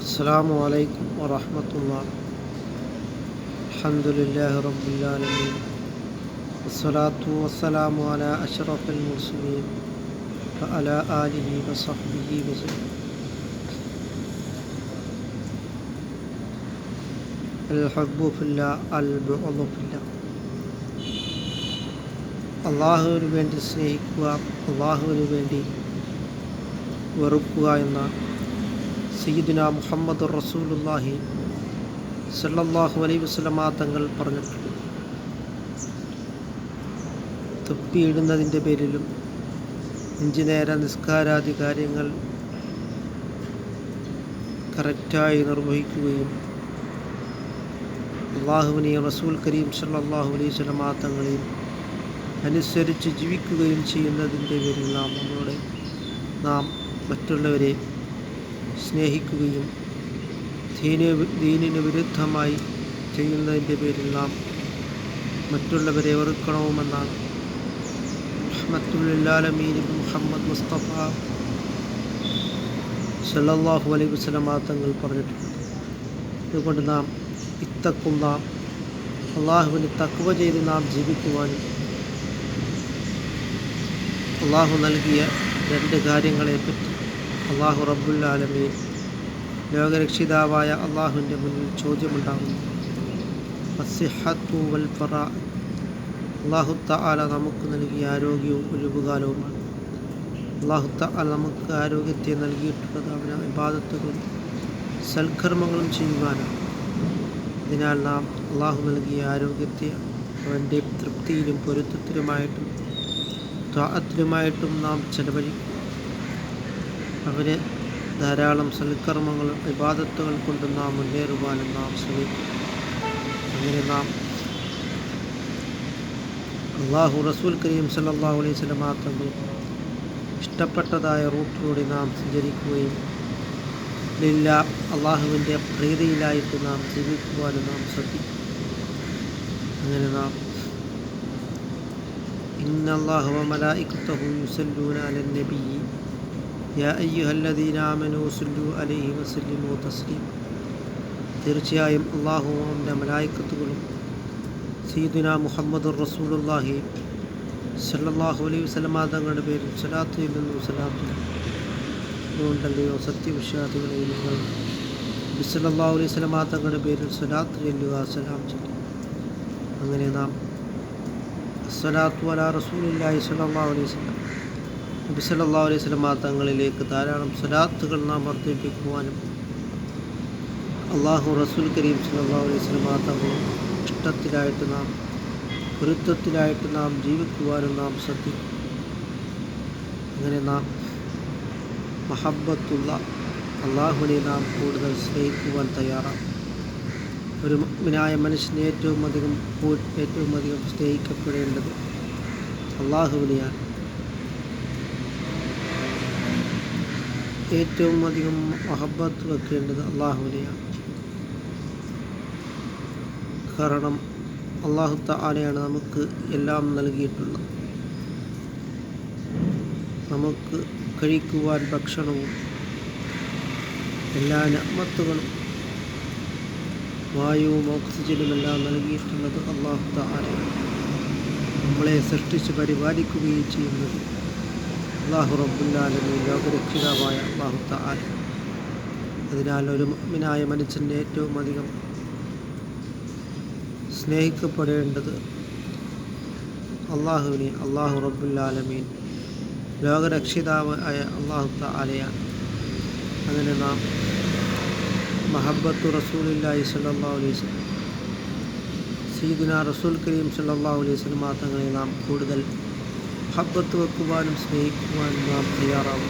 السلام عليكم ورحمة الله الحمد لله رب العالمين والصلاة والسلام على أشرف المرسلين وعلى آله وصحبه وسلم الحب في الله البغض في الله അള്ളാഹുവിന് വേണ്ടി സ്നേഹിക്കുക അള്ളാഹുവിന് വേണ്ടി വെറുക്കുക എന്ന സയ്യിദുന മുഹമ്മദ് റസൂലുല്ലാഹി സല്ലല്ലാഹു അലൈഹി വസല്ലമ തങ്ങൾ പറഞ്ഞിട്ടുണ്ട്. തൊപ്പിയിടുന്നതിന്റെ പേരിലും അഞ്ചു നേര നിസ്കാരാദി കാര്യങ്ങൾ കറക്റ്റായി നിർവഹിക്കുകയും അള്ളാഹുവിനെയും റസൂൽ കരീം സല്ലല്ലാഹു അലൈഹി വസല്ലമ തങ്ങളെയും അനുസരിച്ച് ജീവിക്കുകയും ചെയ്യുന്നതിന്റെ പേരിൽ നാം നമ്മളുടെ നാം മറ്റുള്ളവരെ സ്നേഹിക്കുകയും ദീന ദീനിന് വിരുദ്ധമായി ചെയ്യുന്നതിന്റെ പേരിൽ നാം മറ്റുള്ളവരെ വെറുക്കണമെന്നാണ്. റഹ്മത്തുല്ലാലമീൻ മുഹമ്മദ് മുസ്തഫ സല്ലാഹു അലൈഹി വസല്ലമ തങ്ങൾ പറഞ്ഞിട്ടുണ്ട്. അതുകൊണ്ട് നാം ഇത്തക്കുന്ന അള്ളാഹുവിന് തക്കുവ ചെയ്ത് നാം ജീവിക്കുവാനും അള്ളാഹു നൽകിയ രണ്ട് കാര്യങ്ങളെപ്പറ്റി അള്ളാഹു റബ്ബുല്ലാലമീൻ ലോകരക്ഷിതാവായ അള്ളാഹുവിന്റെ മുന്നിൽ ചോദ്യമുണ്ടാകുന്നു. അസിഹത്തു വൽ ഫറ. അള്ളാഹു തആല നമുക്ക് നൽകിയ ആരോഗ്യവും ഒഴിവുകാലവുമാണ് അള്ളാഹു തആല നമുക്ക് ആരോഗ്യത്തെ നൽകിയിട്ടുള്ളത് അവന് വിവാദത്തുകളും സൽക്കർമ്മങ്ങളും ചെയ്യുവാനാണ്. അതിനാൽ നാം അള്ളാഹു നൽകിയ ആരോഗ്യത്തെ അവന്റെ തൃപ്തിയിലും പൊരുത്തത്തിലുമായിട്ടും ത്വാഅത്തിലുമായിട്ടും നാം ചെലവഴിക്കും. അവർ ധാരാളം സൽക്കർമ്മങ്ങൾ വിവാദത്തുകൾ കൊണ്ട് നാം മുന്നേറുവാനും നാം ശ്രമിക്കും. അങ്ങനെ നാം അള്ളാഹു റസൂൽ കരീം സല്ലാഹു അലൈഹി സ്വലമാ ഇഷ്ടപ്പെട്ടതായ റൂട്ടിലൂടെ നാം സഞ്ചരിക്കുകയും ലില്ല അള്ളാഹുവിന്റെ പ്രീതിയിലായിട്ട് നാം ജീവിക്കുവാനും നാം ശ്രദ്ധിക്കും. അങ്ങനെ നാം ഇന്നല്ലാഹു മലായിക്കത്തഹു യുസല്ലൂന അലൻ നബി യാ അയ്യുഹല്ലദീനാമനു സുല്ലു അലൈഹി വസല്ലിമു തസ്ലീം. തീർച്ചയായും അള്ളാഹുവും അവന്റെ മലായിക്കത്തുകളും സീദുന മുഹമ്മദ് റസൂലുല്ലാഹി സല്ലാഹു അലൈഹി വസ്ലമാ തങ്ങളുടെ പേരിൽ സലാത്തു നിന്നും സലാത്തു അതുകൊണ്ടല്ലയോ സത്യവിശ്വാസികളെ നിങ്ങൾ ബിസലല്ലാഹു അലൈഹി സ്വലമാ തങ്ങളുടെ പേരിൽ സ്വലാത്ത് ചെല്ലുക സലാം ചെല്ലുക. അങ്ങനെ നാം സ്വലാത്തു അല റസൂലില്ലാഹി സലാഹു അലൈഹി സ്വലാം നബി സല്ലല്ലാഹു അലൈഹി വസല്ലം തങ്ങളിലേക്ക് ധാരാളം സ്വലാത്തുകൾ നാം വർദ്ധിപ്പിക്കുവാനും അള്ളാഹു റസൂൽ കരീം സല്ലാ അലൈഹി വസല്ലം തങ്ങളും ഇഷ്ടത്തിലായിട്ട് നാം ഗുരുത്വത്തിലായിട്ട് നാം ജീവിക്കുവാനും നാം ശ്രദ്ധിക്കും അങ്ങനെ നാം മഹബത്തുള്ള അള്ളാഹുവിനെ നാം കൂടുതൽ സ്നേഹിക്കുവാൻ തയ്യാറാണ്. ഒരു മുഅ്മിനായ മനുഷ്യനെ ഏറ്റവും അധികം ഏറ്റവും അധികം സ്നേഹിക്കപ്പെടേണ്ടത് അള്ളാഹുവിനെയാണ് ഏറ്റവും അധികം മഹബത്ത് വെക്കേണ്ടത് അള്ളാഹുവിനെയാണ്. കാരണം അള്ളാഹു താലയാണ് നമുക്ക് എല്ലാം നൽകിയിട്ടുള്ളത്. നമുക്ക് കഴിക്കുവാൻ ഭക്ഷണവും എല്ലാ നന്മത്തുകളും വായുവും ഓക്സിജനും എല്ലാം നൽകിയിട്ടുള്ളത് അള്ളാഹു താലയാണ് നമ്മളെ സൃഷ്ടിച്ച് പരിപാലിക്കുകയും ചെയ്യുന്നത് അള്ളാഹു റബ്ബുല്ലാലമി ലോകരക്ഷിതാവായ അള്ളാഹു താല അതിനാൽ ഒരു മിനായ മനുഷ്യന്റെ ഏറ്റവും അധികം സ്നേഹിക്കപ്പെടേണ്ടത് അള്ളാഹുവിനെ അള്ളാഹു റബ്ബുല്ലാലമീൻ ലോകരക്ഷിതാവ് ആയ അള്ളാഹു താലയാണ് അങ്ങനെ നാം മഹബത്തു റസൂലില്ലാഹി സല്ലാ വസല്ലം സീദിന റസൂൽ കരീം സല്ലാ അലൈസ് മാത്രങ്ങളെ നാം കൂടുതൽ മഹബത്ത് വെക്കുവാനും സ്നേഹിക്കുവാനും നാം തയ്യാറാവും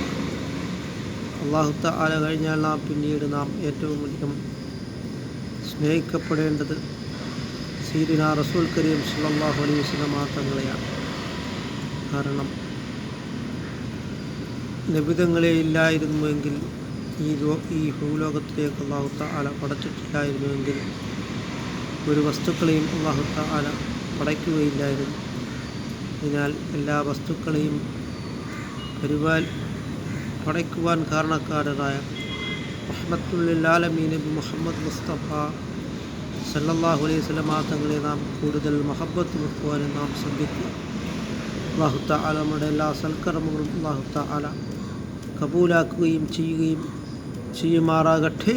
അള്ളാഹു താല കഴിഞ്ഞാൽ നാം പിന്നീട് നാം ഏറ്റവും അധികം സ്നേഹിക്കപ്പെടേണ്ടത് സീദിന റസൂൽ കരീം സല്ലല്ലാഹു അലൈഹി വസല്ലം തങ്ങളെയാണ് കാരണം നിബിതങ്ങളെ ഇല്ലായിരുന്നുവെങ്കിൽ ഈ ലോ ഈ ഭൂലോകത്തിലേക്ക് അള്ളാഹു താല പടച്ചിട്ടില്ലായിരുന്നുവെങ്കിൽ ഒരു വസ്തുക്കളെയും അള്ളാഹു താല പടയ്ക്കുകയില്ലായിരുന്നു. അതിനാൽ എല്ലാ വസ്തുക്കളെയും പരിപാൽ പടയ്ക്കുവാൻ കാരണക്കാരനായ റഹ്മത്തുല്ലാലമീൻ നബി മുഹമ്മദ് മുസ്തഫ സല്ലല്ലാഹു അലൈഹി സ്വലമാ തങ്ങളെ നാം കൂടുതൽ മഹബത്ത് വെക്കുവാനും നാം ശ്രദ്ധിക്കുക. അള്ളാഹുത്ത ആല നമ്മുടെ എല്ലാ സൽക്കർമ്മങ്ങളും അള്ളാഹുത്ത ആല കബൂലാക്കുകയും ചെയ്യുകയും ചെയ്യുമാറാകട്ടെ.